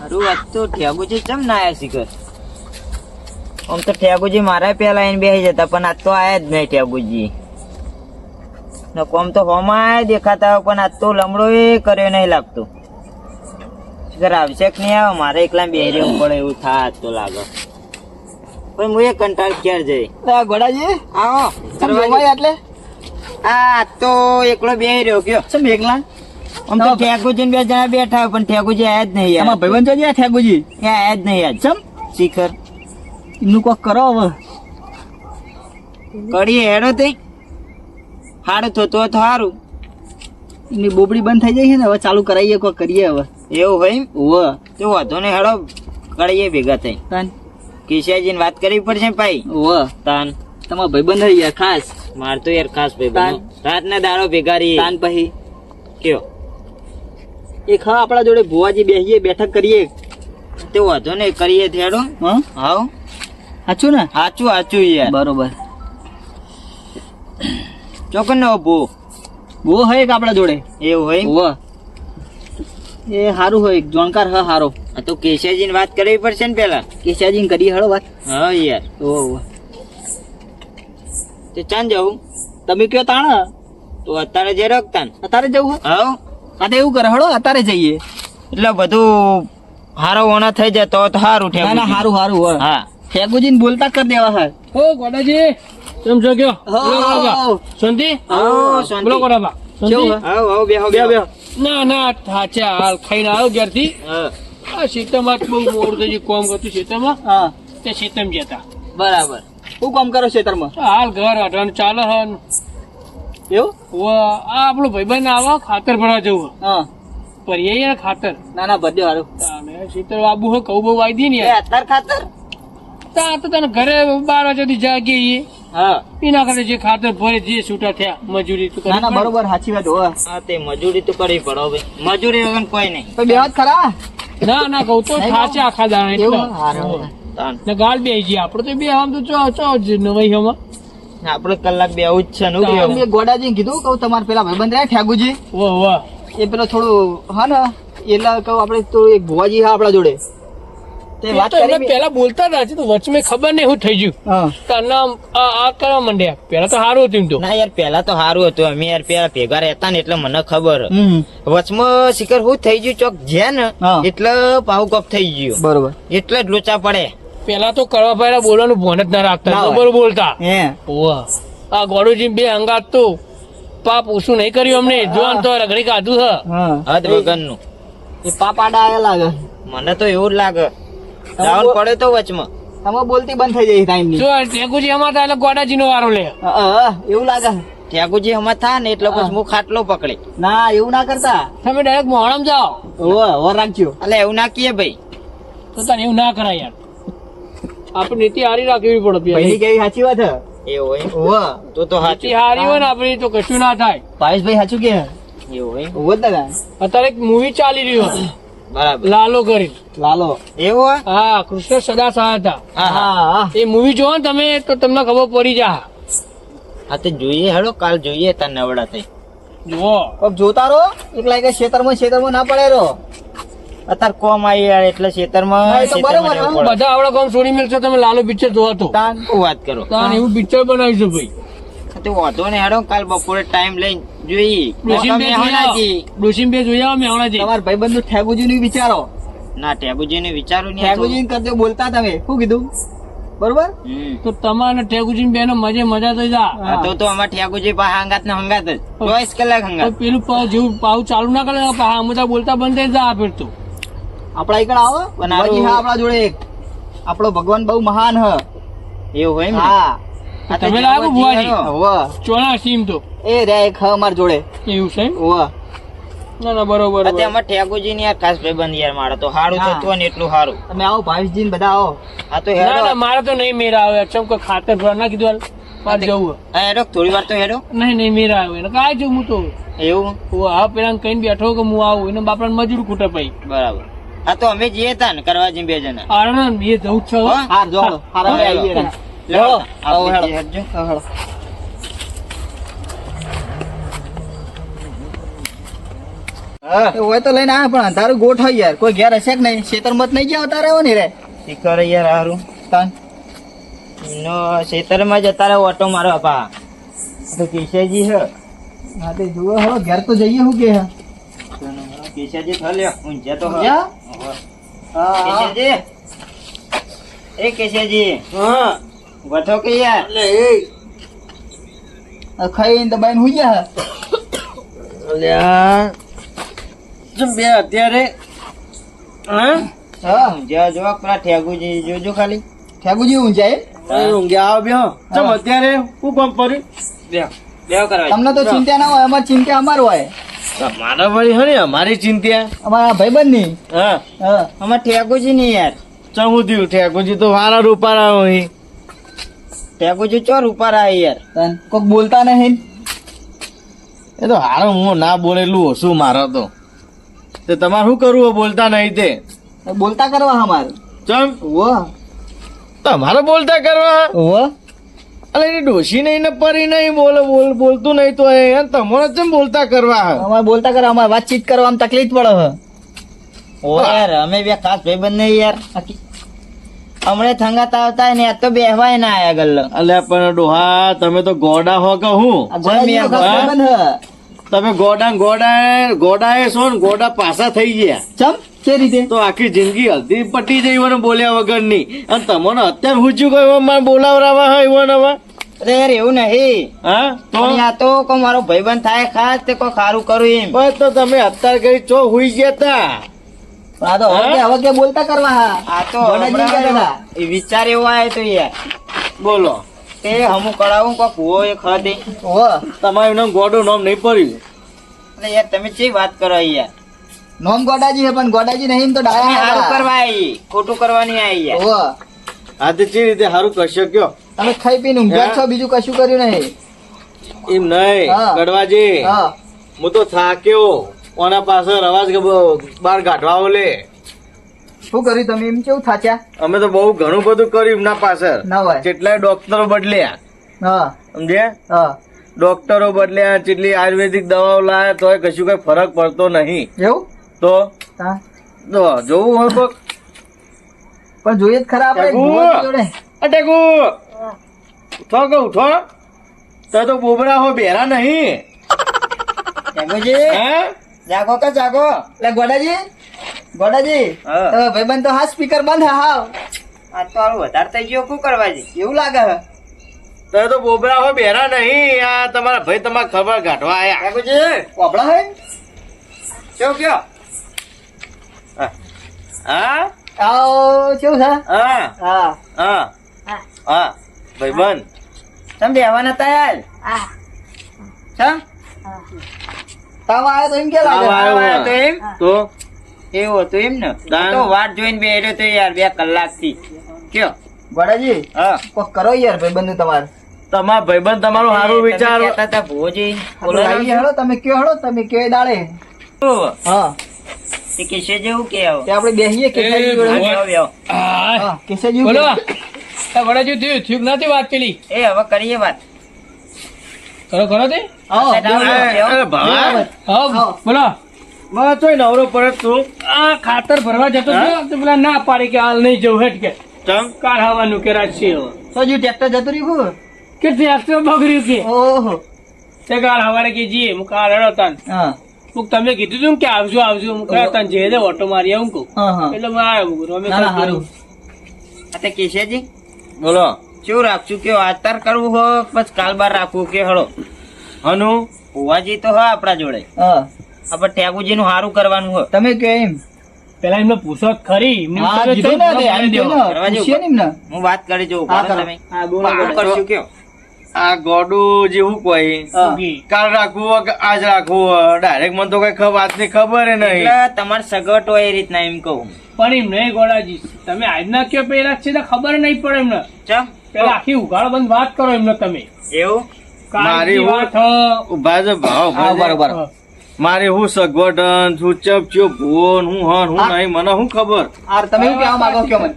હારું વાત તો ઠેગુજી ચમ ના આયા શીખર? આમ તો ઠેગુજી મારા પહેલા આઈને બેસી જતા પણ આજ તો આયા જ નહીં ઠેગુજી ને કોમ તો હોમાં આયા દેખાતા હોય, પણ આજ તો લમડો એ કર્યો નહીં લાગતો. શીખર આવશે કે નહીં આવે? મારે એકલા બેહી રહેવું પડે એવું થાય આજ તો લાગે. પણ હું એ કંટાળ ક્યારે જઈ ગોડાજી આવો એટલે આ આજ તો એકલો બેહી રહ્યો ગયો ચમ એકલા? આમ તો ઠેકુજી ને બે જણા બેઠા પણ ઠેકુજી આયા જ નહીં યાર. ભાઈબંધ જો જ્યાં ઠેગુજી એ આયા જ નહીં યાર. ચમ? શિખર. એનું કોક કરો હવે. કરીએ હેડો તે. હાડો થતું હોય તો હારું. એની બોબડી બંધ થઈ જાય છે ને હવે ચાલુ કરાવીએ કોક કરીએ હવે. એવું ભાઈ? હોવે. તો વાંધો ને હેડો. કરીએ ભેગા થઈ. તન. કિશિયાજીને વાત કરવી પડશે ભાઈ? હોવે. તાન. તમારા ભાઈબંધ થઈ યાર ખાસ. માર તો યાર ખાસ ભાઈ રાતના રાત ને દાડો ભેગા રહીએ. તાન પછી. કયો? એક હા આપણા જોડે ભુવાજી બેસીએ બેઠક કરીએ. તે વાંધો ને કરીએ થેડો હા? હાવ સાચું ને? સાચું સાચું યાર. બરોબર. ચોકન ને ભો. ભો હોય કે આપણા જોડે? એવું હોય? ઓવે એ સારું હોય જાણકાર હ સારો આ તો કેશિયાજીને વાત કરવી પડશે ને પેલા. કેશાજી કરીએ હળો વાત. હા યાર. ઓ તે ચાંદ જવું તમે કયો તાણ? તો અત્યારે જે રખતા અત્યારે જવું હે હાવ આ તો એવું કરે હળો અત્યારે જઈએ. એટલે બધું હારો ઓના થઈ જાય તો તો હારું ના ના સારું હારું હારું હોય. હા. ઠેકુજી ને બોલતા કરી દેવા હા ઓ ગોડાજી કેમ છો ગોડાબા. શાંતિ આવો શાંતિ. બોલો ગોડાબા. શાંતિ? કેવું હે? આવો આવો બેહો બેહો, બેહો. ના ના થાચા હાલ. ખાઈને આવ્યો ઘેરથી. હા, આ શીતમાં બહુ મોડું થઈ ગયું કોમ કરતું શીતમાં હા. તે શીતમ જતા. બરાબર. શું કામ કરો ખેતરમાં હાલ ઘર અઢાણ ચાલે હન. એવું? વ આ આપણો ભાઈબંધ આવા ખાતર ભરવા જવું હા. યાર ખાતર. ના ના બધે હારું શીતળ બાબુ હો કઉ બહુ વાઈ દી ને અત્યાર ખાતર? તા તો તને ઘરે બાર વાગ્યાથી જાગીએ. હા. એના કરતા જે ખાતર ભરે જે છૂટા થયા. મજૂરી તો ના ના બરોબર સાચી વાત હોય હા તે મજૂરી તો કરવી પડો ભાઈ મજૂરી વગર કોઈ નહીં. તો બેહત ખરા? ના ના કહું તો નહીં આખા દાણા એટલે. ગાળ બે જઈએ. આપડે તો બે આમ તો ચો ચો જ નવાઈ હમાં આપણે કલાક બે આવું જ છે ને હું કેવું? મેં ગોડાજી કીધું કહું તમારે પેલા ભાઈબંધ રહ્યા ઠાગુજી? વાહ એ પેલો થોડું હા ને એટલે કહું આપણે તો એક ભુવાજી હા આપણા જોડે. તે વાત કરી પેલા બોલતા હતા તો વચમે ખબર નહીં શું થઈ ગયું. તને આ આ કરવા માંડ્યા? પેલા તો સારું હતું તો. ના યાર પેલા તો સારું હતું. અમે યાર પેલા ભેગા રહેતા ને એટલે મને ખબર. વચમાં શિખર હું થઈ ગયું ચોક જ્યાં ને હા. એટલે પાહુ કપ થઈ ગયું. બરોબર. એટલે જ લોચા પડે. પેલા તો કરવા પહેલા બોલવાનું ભોન જ ના રાખતા બરોબર બોલતા. હે. આ ગોડુજી બે અંગાત તો પાપ ઓછું નહીં કર્યું અમને. જોન તો રગડી કાઢું હ. હા. હદ વગરનું. એ પાપાડા આયા લાગે. મને તો એવું જ લાગે. ડાઉન પડે તો વચમાં. તમે બોલતી બંધ થઈ જાય ટાઈમની. જો ટેકુજી અમાર હતા એટલે ગોડાજી નો વારો લે. એવું લાગે. ત્યાગુજી હમા થા ને એટલે પછી હું ખાટલો પકડી. ના એવું ના કરતા. તમે ડાયરેક્ટ મોહણમ જાઓ. ઓ ઓર રાખજો. એટલે એવું ના કીએ ભાઈ. તો તને એવું ના કરાય યાર. આપણી નીતિ હારી રાખવી પડે પહેલી કેવી સાચી વાત એ હોય? ઓવે તો તો સાચી હારી હોય ને આપણી તો કશું ના થાય. ભાવેશભાઈ સાચું કે? એવું હોય? ઓવે જ અત્યારે એક મૂવી ચાલી રહ્યું બરાબર. લાલો કરી લાલો. એવો હા કૃષ્ણ સદા સહાયતા હા હા. હા હા. એ મૂવી જોવો ને તમે તો તમને ખબર પડી જા હા તો જોઈએ હેડો કાલ જોઈએ તાર નવડા થઈ જુઓ જોતા રહો. એકલા કે ખેતરમાં ખેતરમાં ના પડે રહો. અત્યારે કોમ આવી યાર એટલે ખેતરમાં બરોબર. બધા આવડા કામ છોડી મેળશો તમે લાલો પિક્ચર જોવા તો. વાત કરો. તાન એવું પિક્ચર બનાવ્યું ભાઈ. તો વાંધો ને હેડો કાલ બપોરે ટાઈમ લઈને જોઈએ ડોસીમ બે જોઈ. ડોસીમ બે જોઈ આવો મેવણાજી તમારા ભાઈબંધનું ઠેગુજી નું વિચારો. ના ઠેગુજી ને વિચારું નહીં ઠેગુજી કરતે બોલતા તમે. શું કીધું? બરોબર? તો તમારે ટેકુજી બેનો મજે મજા થઈ જા. તો તો અમાર ઠેકુજી પાસે હંગાત ને હંગાત જ. ચોવીસ કલાક હંગાત. પેલું જેવું પાઉ ચાલુ ના કરે પા બધા બોલતા બંધ થઈ જા ફેર તો. આપડા એકડ આવો. બનાવી હા આપણા જોડે એક. આપણો ભગવાન બહુ મહાન હ. એવું હોય ને? હા. તમે લાગો બુવાજી. હેડો. ચોણા સીમ તો. એ રે એક હ અમાર જોડે. એવું છે એમ? ના ના બરોબર તે અમાર ઠેકુજી ની યાર ખાસ ભાઈબંધ યાર મારે. તો સારું તો થતું હોય ને એટલું સારું તમે આવો ભાવેશજી ને બધા આવો. હા તો ના ના મારે તો નહીં મેરા આવે. ચમ કે ખાતર ભરવા ના કીધું હાલ? જવું હેડો થોડી વાર તો હેડો. નહીં નહીં મેરા આવે. એને કાંઈ જવું હું તો. એવું? હું હા પેલા કઈ બેઠો કે હું આવું. એને બાપડા મજૂર ખૂટે પછી. બરાબર. હા તો અમે જઈએ તા ને કરવા જઈએ બે જણા. આણંદ એ જવું છો હા? હા જો હાલો. હાલો આવીએ લો. આવો, હેડો. હેડો. હોય તો લઈને આ પણ અંધારું ગોઠ હોય યાર. કોઈ ઘેર હશે કે નહીં? ખેતર મત નહીં ગયા તારે આવો ને રે? શીખર યાર હારું? તન. નો ખેતરમાં જતા રહે ઓટો મારો પા તો કેશવજી હે. હા તે જુઓ હો ઘેર તો જઈએ હું કે કેશવજી થલ્યો ઊંઝા તો હે. હા હા. કેશવજી એ કેશવજી હા. વઠો કે યાર? એટલે એ. ખાઈને દબાઈને હુઈ ગયા. અલ્યા જેમ બે અત્યારે? હા? હા ઊંઝા જો પેલા ઠેગુજી જોજો ખાલી. ઠેગુજી ઊંચાઈ ઊંઘ્યા આવો બેહો. ચમ અત્યારે? હું કામ કર્યું બે કરવા તમને તો ચિંતા ના હોય એમાં ચિંતા અમાર હોય. મારા વળી હે ને અમારી ચિંતા અમારા ભાઈબંધની હા. હા અમાર ઠેગુજી નહીં યાર. ચમ થયું? ઠેકોજી તો વારા રૂપારા હોય. ઠેગુજી ચો રૂપારા યાર. તાન કોક બોલતા નહીં? એ તો હારો હું ના બોલેલું ઓછું મારો તો. તે તમારે શું કરવું હોય બોલતા નહીં તે? બોલતા કરવા અમારે ચમ. વો તમારે બોલતા કરવા? ઓ અલે એ ડોશી નહીં ને પરી નહીં બોલે બોલ બોલતું નહીં તો એ તમારે ચમ બોલતા કરવા હે? અમારે બોલતા કરવા અમારે વાતચીત કરવામાં તકલીફ પડે છે ઓ યાર અમે બે ખાસ ભાઈબંધ નહીં યાર. હમણે થંગાત આવતા ને તો બેહવાય ના આયા ગલ્લો. અલે પણ ડોહા તમે તો ગોડા હો કે હું? હા? તમે ગોડા ને ગોડા ગોડાએ છો ને ગોડા પાછા થઈ ગયા. ચમ? કે રીતે? તો આખી જિંદગી હલ્દી પટી જઈ મને બોલ્યા વગરની. અને તમને અત્યારે હું ગયું મારે બોલાવરાવા હોય એવો ને હવે અરે યાર એવું નહીં. હા? તો? આ તો કો મારો ભાઈબંધ થાય ખાસ તે કોઈ ખારું કરું એમ. બસ તો તમે અત્યારે કરી ચો હુઈ ગયા તા. આ તો હવે હવે કે બોલતા કરવા હા. આ તો. એ વિચાર એવો આવ્યો તો યાર. બોલો. તે હમું કરાવું કોક ભૂવો એ ખાધે. ઓ તમારું નામ ગોડું નામ નહીં પડ્યું. અરે યાર તમે ચી વાત કરો યાર? નોમ ગોડાજી હે પણ ગોડાજી નહીં તો ડાયા સારું કરવા આવી ખોટું કરવાની આવી યાર. ઓ આ તો ચી રીતે સારું કરશો કયો? તમે ખાઈ પીને ઊંઘ્યા છો બીજું કશું કર્યું નહીં. એમ નહીં. ગડવાજી. હું. તો થાક્યો. ઓના પાસે રવાજ બાર કાઢવા ઓલે. શું કર્યું તમે? એમ કેવું થાચ્યા? અમે તો બહુ ઘણું બધું કર્યું એમના પાછળ કેટલાય ડોક્ટરો બદલ્યા. હા. સમજ્યા? હા. ડોક્ટરો બદલ્યા જેટલી આયુર્વેદિક દવાઓ લાયા તોય કશું કઈ ફરક પડતો નહીં. એવું? તો? જોવું હોય પણ જોઈએ જ ખરા આપણે. જોડે. અટેકુ ઉઠો કે ઉઠો? તો તો બોબરા હો બેરા નહીં. હે? જાગો કે જાગો. એટલે ગોડાજી. ગોડાજી તો તમે ભાઈબંધ તો હા સ્પીકર બંધ હા હાવ. આ તો હારું વધારે થઈ ગયો શું કરવાજી એવું લાગે હે. તો તો બોબરા હો બેરા નહીં. આ તમારા ભાઈ તમારા ખબર કાઢવા આયા. ઠાકોરજી, વાપડા હે? કેવું કયો હા. આવો કેવું છે? હા. હા. હા. હા. ભાઈબંધ. તમે બેહવાના હતા યાર ચમ? તાવ આવ્યો તો એમ કે લાગે? તાવ આવ્યો. તો એમ? તો? એવું હતું એમ ને. તો વાટ જોઈને બેઠો તો યાર બે કલાકથી કયો? ગોડાજી હા. કોક કરો યાર ભાઈબંધ તમારે. તમારા ભાઈબંધ તમારું સારું તમે હતા આવીએ હેડો તમે કયો હેડો તમે કયો દાડે. હા. તે જેવું કે આપણે બેસીએ બેહો. હા કેસાજી બોલો. જોડે. વડાજી થયું થયું નથી વાત પેલી? એ હવે કરીએ વાત. કરો કરો તે? બોલો. બસ તોય નવરો પડે તું. આ ખાતર ભરવા જતો તો પેલા ના પાડી કે હાલ નહીં જવું હેટ કે? કાલ હવાનું કે હવે. તો જો ટ્રેક્ટર જતું રહ્યું કે ટ્રેક્ટર બગડ્યું કે? ઓહો. તે કાલ હવારે કે જીએ હું કાલ હેડો તાન. હા. હું તમે કીધું તું કે આવજો આવજો. હું કહ્યા તાન જે ઓટો મારી આવું કહું. એટલે હું આવ્યો અમે સારું આ તે કેશેજી બોલો. શું રાખશું કે આતાર કરવું હો પછી કાલ બાર રાખવું કે હળો. હનુ ભુવાજી તો હા આપણા જોડે. હા. આપણે ટેગુજી નું સારું કરવાનું હો. તમે કે એમ. પેલા એમનો પૂછો ખરી. હા ને ને, ને વાત કરી જોઉં. તમે. કરશું કયો? આ ગોડું જેવું કોઈ. કાલ રાખવું આજ રાખવું હોય? ડાયરેક્ટ મને તો કઈ ખબર વાતની ખબર નહીં. એટલે તમારે સગવટ હોય એ રીતના એમ કહું. પણ એમ નહીં ગોળાજી. તમે આજના કયો પહેલા છે તો ખબર નહીં પડે એમને. ચમ? પેલા આખી ઉઘાડો બંધ વાત કરો એમને તમે. એવું? મારી વાત ઊભા છે ભાવ હા છે. બરોબર. મારે હું સગવડન છું ચપ ભૂવો ભૂન હું હન હું નહીં મને શું ખબર? આર તમે શું કહેવા માંગો કયો મને?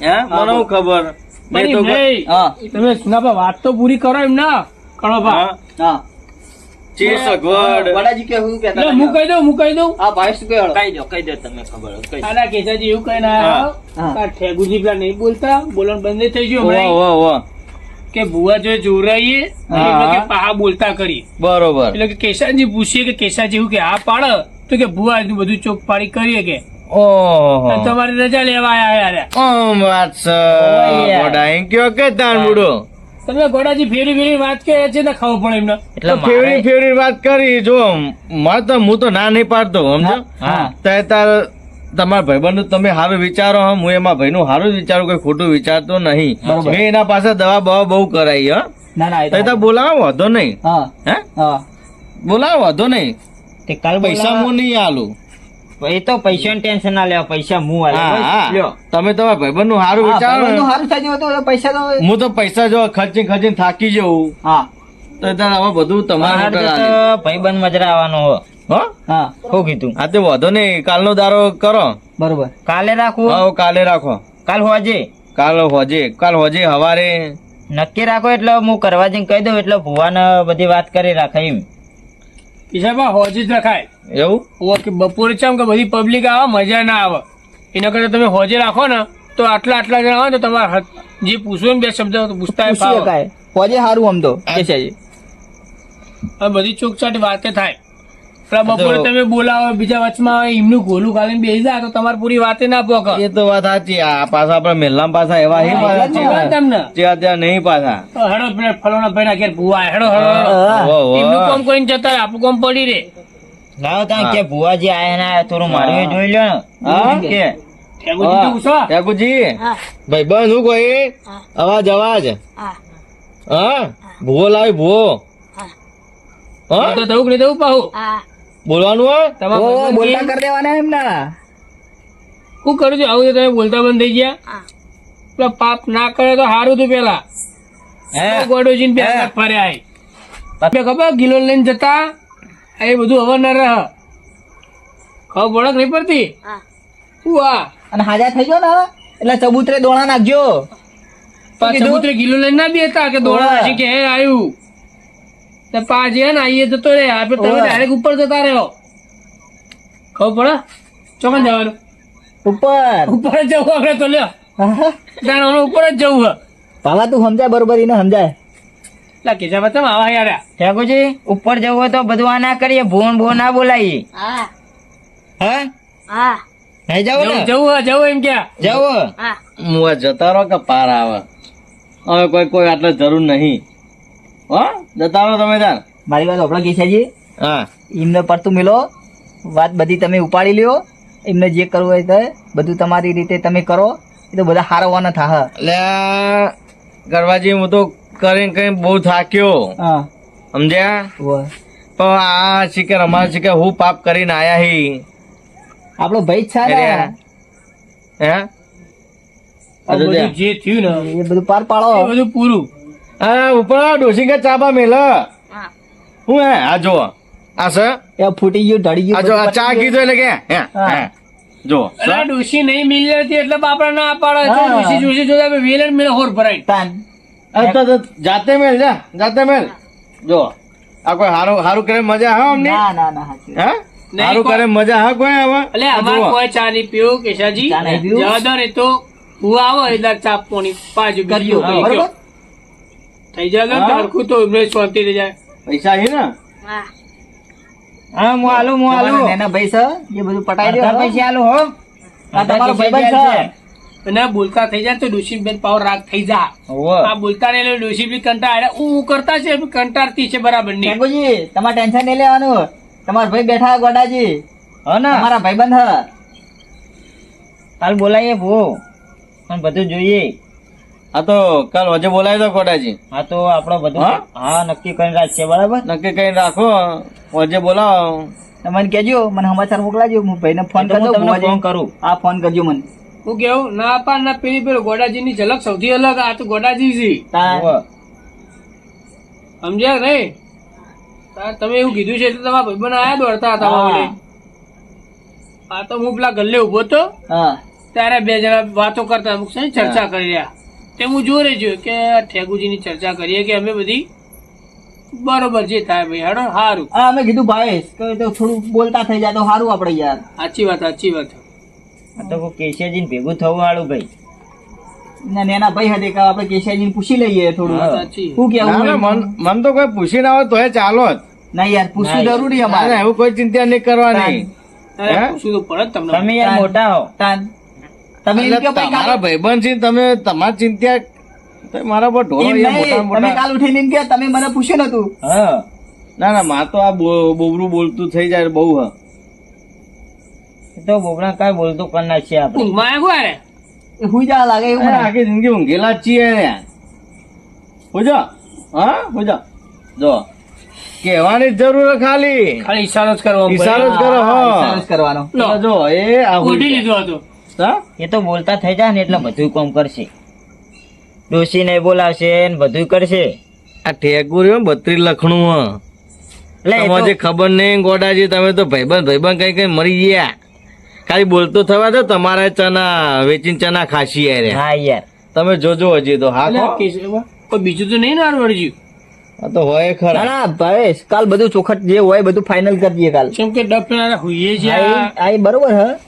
હે? મને શું ખબર? મેં તો પણ હા. તમે સુનાભા વાત તો પૂરી કરો એમ ના કણો ભા હા. હા સગવડ. વડાજી કે દઉં આ ભાઈ શું કહે કહી દો કહી દો તમે ખબર કહી દો. કેસાજી એવું કઈ ના આ ઠેગુજી પેલા નહીં બોલતા. બોલવાનું બંધ થઈ ગયું હમણાં વાહ વાહ. કે ભુવા જો જોરાઈએ હા. કે પાહા બોલતા કરી. બરોબર. એટલે કે કેસાજી પૂછીએ કે કેસાજી એવું કે આ પાડ તો કે ભુવા હજુ બધું ચોક પાડી કરીએ કે. તમારી રજા લેવા આયા યાર ઓમ વાત છે ઓય. એમ કયો કે તાર બુડો તમે ગોડાજી ફેરી ફેરી વાત કે છે ને ખાવું પડે એમને. એટલે ફેરી ફેરી વાત કરી જો મારે તો હું તો ના નહીં પાડતો સમજો? હા તે તાર તમારા ભાઈબંધ તમે સારું વિચારો હો હું એમાં ભાઈનું સારું જ વિચારું કોઈ ખોટું વિચારતો નહીં. મેં એના પાસે દવા બવા બહુ કરાઈ હા. ના ના તો બોલાવો વાંધો નહીં. હા. હે? હા. બોલાવો વાંધો નહીં. તે કાલ પૈસા પૈસા હું નહીં આલું. એ તો પૈસા ટેન્શન ના લેવા પૈસા હું લ્યો. તમે તમારા ભાઈબંધનું સારું વિચારો ભાઈબંધનું થઈ તો પૈસા તો હું તો પૈસા જો ખર્ચી ખર્ચીને થાકી જવું હા. તો હવે બધું તમારા ભાઈબંધ મજરા આવવાનો હો? શું કીધું? હા. તે વાંધો નહીં કાલનો દારો કરો. બરોબર. કાલે રાખો? હા કાલે રાખો. કાલ હોજે. કાલ હોજે. કાલ હોજે હવારે. નક્કી રાખો એટલે હું કરવા જઈને કહી દઉં એટલે ભુવાને બધી વાત કરી રાખે એમ. ઈશાબા હોજી જ રખાય. એવું? ઓ કે બપોરે ચમ કે બધી પબ્લિક આવે મજા ના આવે. એના કરતા તમે હોજે રાખો ને તો આટલા આટલા જણા હોય તો તમારે જે પૂછવું બે શબ્દ પૂછતા હોજે હારું આમ તો. બધી ચોકચાટી વાતે થાય. બપોરે તમે બોલાવો બીજા વચમાં એમનું ગોલું ગાલીને બેસી જાય તો તમારી પૂરી વાતે ના પોકે. એ તો વાત સાચી આ પાછા આપડે મેલ્લામ પાછા એવા હે પાછા. તમને. ત્યાં ત્યાં નહીં પાછા. હેડો ફલોના ભાઈ ના ઘેર ભૂવા હેડો હેડો હા. વો, વો. એમનું કામ કરીને જતા આપણું કામ પડી રે લાવો ત્યાં કે ભુવાજી આયા ના થોડું મારું જોઈ લો હા? કે? ઠેકુજી ભાઈ બસ હું કોઈ? અવાજ અવાજ. હા. ભૂવો લાવી ભૂવો. હા. તો દઉં કે દઉં પાહું? બોલવાનું હોય? તમારે બોલતા કરી દેવાના એમના. શું કરું છું? આવું તમે બોલતા બંધ થઈ ગયા? પેલા પાપ ના કરે તો સારું હતું પેલા. હે? ગોડોજી ને બે ફર્યા તમે ખબર ગિલો લઈને જતા? એ બધું હવે ના રહે. ખબર ભણક નહીં પડતી? શું આ. અને હાજા થઈ ગયો ને એટલે ચબૂતરે દોણા નાખજો. ચબૂતરે? ગિલો લઈને ના દેતા કે દોડા ઓવે. કે હે આવ્યું હે ને આઈએ જતો રે આપણે તમે. ડાયરેક્ટ ઉપર જતા રહ્યો ખબર પડે? ચોકન જવાનું. ઉપર. ઉપર જ જવું આપણે તો લ્યો. હા. તારે ઉપર જ જવું હે. ભાવા તું સમજાય બરોબર એને સમજાય. લા કેજા બતા આવા યાર. ઠાકોરજી ઉપર જવું હોય તો બધું આ ના કરીએ ભુવન ભુવન ના બોલાવીએ હે. નહીં જવું જવું ને? જવું જવું એમ કે. જવું? હું. જતા રહો કે પાર આવે? હવે કોઈ કોઈ આટલે જરૂર નહીં. હો જતા રહો તમે તાર. મારી વાત આપણા કેસાજી. હા. એમને પડતું મિલો વાત બધી તમે ઉપાડી લ્યો એમને જે કરવું હોય તે બધું તમારી રીતે તમે કરો એ તો બધા હારવાના થા એટલે ગરવાજી હું તો કરીને કરીને બહુ થાક્યો. હા. સમજ્યા. પણ આ શિકર અમારા શિકર હું પાપ કરીને આયા હી. આપણો ભાઈ છે હે? ત્યાં. જે થયું ને એ બધું પાર પાડો. એ બધું પૂરું. હા ઉપર ડોસી કે ચાબા મેલ. હું. હે આ જો આ સર એ ફૂટી ગયું ઢળી આ ગયું જો આ ચા કીધું એટલે કે? હે? હા. જો અરે નહીં એટલે બાપડા ના પાડે છે. જોતા આપણે મેળ હોર ભરાય. તાન. આ તો- તો જાતે મેલ જા જાતે મેલ. જો આ કોઈ હારું હારું કરે મજા હા અમને ના ના ના હે? હારું કરે મજા હા કોઈ એટલે અમાર કોઈ ચા નહીં પીવું કેશાજી. ચા નહીં પીવું? જવા દો ને તો. હું આવો એટલે ચા પોણી પાછું બરોબર? કયો. થઈ જાય. હરખું તો એમને શાંતિ થઈ જાય. પૈસા છે ને? હા હું આલુ હું આલુ. એના પૈસા છે? એ બધું પટાઈ દો પૈસા આલુ હો. આ તમારો ભાઈબંધ છે. અને બોલતા થઈ જાય તો ડોશી બેન પાવ રાગ થઈ જા. આ બોલતા ને એટલે બી કંટાળે. હું કરતા છે કંટાળતી છે બરાબરની ટેંગુજી તમારે ટેન્શન નહીં લેવાનું. તમારા ભાઈ બેઠા ગોડાજી. હ ને. મારા ભાઈબંધ હ કાલ બોલાઈએ ભૂ. પણ બધું જોઈએ. આ તો કાલ વજે બોલાવી દો કોટાજી હા તો આપડે બધું હા? નક્કી કરીને રાખશે બરાબર? નક્કી કઈ રાખો. વજે બોલાવો. મને કેજો મને સમાચાર મોકલાજો. હું ભાઈને ફોન કરજો તમને ફોન કરું. આ ફોન કરજો મને. હું કેવું? ના પા ના પેલી પેલી ગોડાજી ની ઝલક સૌથી અલગ. આ તો ગોડાજી છે. સમજ્યા નહીં? તમે એવું કીધું છે એટલે તમારા ભાઈબંધ આયા દોડતા હતા મારે આ તો હું પેલા ગલ્લે ઊભો તો ત્યારે બે જણા વાતો કરતા અમુક છે ચર્ચા કરી રહ્યા. તે હું જોઈ રહ્યો કે ઠેગુજી ની ચર્ચા કરીએ કે અમે બધી બરોબર જે થાય ભાઈ હેડો સારું હા અમે કીધું ભાઈ કે તો થોડું બોલતા થઈ જાય તો સારું આપણે યાર. સાચી વાત સાચી વાત. આ તો કોઈ કેશિયાજીને ભેગું થવું વાળું ભાઈ. ના નેના ભાઈ હતી કે આપણે કેશિયાજીને પૂછી લઈએ થોડું. શું ના, કેવું મન મન તો કોઈ પૂછી ના હોય તો એ ચાલો જ. ના યાર પૂછવું જરૂરી અમારે. એવું કોઈ ચિંતા નહીં કરવાની. પૂછવું તો પડે તમને. તમે યાર મોટા હો. તાન. તમે કાલ- ભાઈબંધ છે તમે તમારી ચિંતા મારા પર ઢોળો તમે કાલ ઉઠીને એમ કે તમે મને પૂછ્યું નતું હા. ના ના માં તો આ બોબરું બોલતું થઈ જાય બહુ હા. તો બોબરા કાંઈ બોલતું કરી નાખીએ આપણે. ઊંઘમાં આવ્યો? હુઈ જા લાગે એવું મને. આખી જિંદગી ઊંઘેલા છીએ ને હોજો. હા હોજો. જો. કહેવાની જરૂર છે ખાલી. ખાલી ઈશારો જ કરવો ઈશારો જ કરો હા, ઈશારો જ કરવાનો. જો એ આ હોઈ લીધો હતો. હા? એ તો બોલતા થઈ જાય ને એટલે બધું કામ કરશે. ડોશીને બોલાવશે ને બધું કરશે. આ ઠેકુર બત્રી લખણું એટલે તમારે ખબર નહીં ગોડાજી તમે તો ભાઈબંધ ભાઈબંધ કઈ કઈ મરી ગયા. ખાલી બોલતો થવા દો તમારે ચના વેચીને ચના ખાસી યાર. હા યાર. તમે જોજો હજી તો હા કોઈ બીજું તો નહીં ને હારું આ તો હોય ખરા. ના ભાઈ કાલ બધું ચોખટ જે હોય બધું ફાઇનલ કરી દઈએ કાલ. કેમ કે ડબ હોઈએ છે આ બરોબર હ.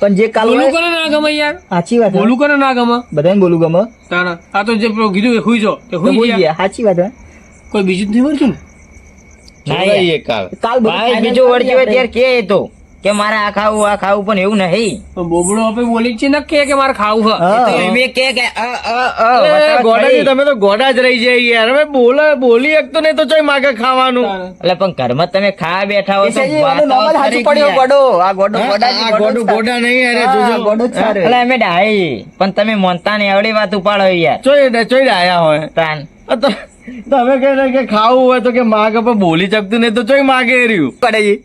પણ જે કાલ બોલું કરે ના ગમે યાર? સાચી વાત બોલું કરે ના ગમે? બધાને બોલું ગમે. તારા. આ તો જે કીધું કે હુઈ જો કે હુઈ ગયા સાચી વાત હે. કોઈ બીજું જ નહીં વળગ્યું ને ના. કાલ. કાલ બીજો કરી હોય ત્યારે કે એ તો? કે મારે આ ખાવું આ ખાવું પણ એવું નહીં. બોબડો આપે બોલી છે નક્કી કે કે મારે ખાવું હ તો એમ કે કે અ, અ, અ, અરે, વટાવટ તમે તો ગોડા જ રહી જાય યાર. હવે બોલે બોલી એક તો નહીં તો ચોય માગે ખાવાનું. એટલે પણ ઘરમાં તમે ખાવા બેઠા હો તો સાચું કરી પડ્યો ગોડો. આ ગોડો ગોડા આ ગોડો ગોડું ગોડા નહીં અરે જોજો. ગોડો સારો. એટલે અમે ડાઈ પણ તમે મોનતા ને એવડી વાત ઉપાડો યાર. ચોય ચોય ડાયા હોય. તાન. તો તમે કહે કે ખાવું હોય તો કે માગે પણ બોલી શકતું નહીં તો ચોય માગે રહ્યું. ગોડાજી.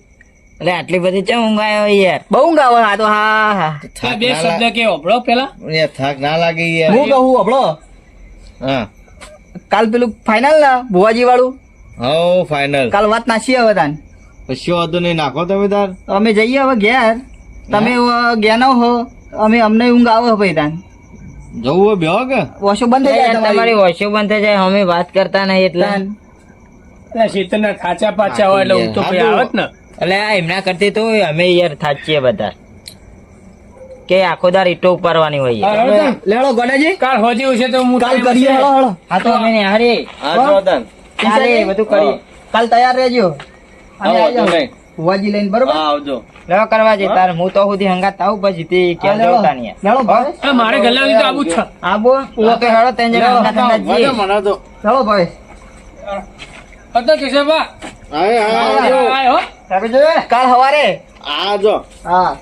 એટલે આટલી બધી ચમ ઊંઘ આવ્યો યાર. બહુ ઊંઘ આવે આ તો હા હા. બે શબ્દ કે ઓબળો પેલા. યાર થાક ના લાગે યાર. હું કહું ઓબળો હા. કાલ પેલું ફાઇનલ ના ભુવાજી વાળું હો ફાઇનલ કાલ વાત નાસી હવે તાન. પછી વાંધો નહીં નાખો તમે તાર. અમે જઈએ હવે ઘેર. તમે ગયા ન હો અમે અમને ઊંઘ આવે હવે તાન. જવું હોય બેહો કે? વોશો બંધ થઈ જાય તમારી. વોશો બંધ થઈ જાય અમે વાત કરતા નહીં એટલે. તાન. પેલા શેતરના ખાચા પાચા હોય એટલે હું તો પછી આવે ને. એટલે આ એમના કરતી તો અમે યાર થાચીએ બધા. કે આખો દાર ઈટો ઉપાડવાની હોય લેડો તો ગોડાજી. કાલ હોજી હશે તો હું કાલ કરીએ. હળો હળો હા તો અમે હારે હા જોદન તાન બધું કરી કાલ તૈયાર રહેજો. અને આવજો. આવી ભુવાજી લઈને બરોબર? હા આવજો. લેવા કરવા જઈએ તાર. હું તો સુધી હંગાત આવું પછી તે કે. જવતા નહીં. હા, મારે ગલ્લા તો આવું છે. આ બોલ. હું તો હેડો ત્રણ જણા હંગાત. મને તો. લેવડો ભાઈ. હતો કેશવભા. હા કાલ સવારે. આ જો. હા.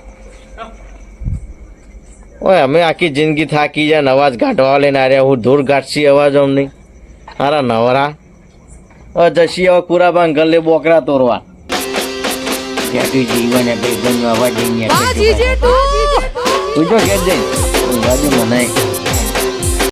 ઓય અમે આખી જિંદગી થાકી જાય અવાજ ઘાટવા લઈને આવ્યા હું ધૂળ ઘાટસી અવાજ અમને. નહીં હારા નવરા. ઓ જશી હવે કુરાબાન ગલ્લે બોકરા તોરવા. જીવન અવાજ બીજો બાજી જેઠું. તું જો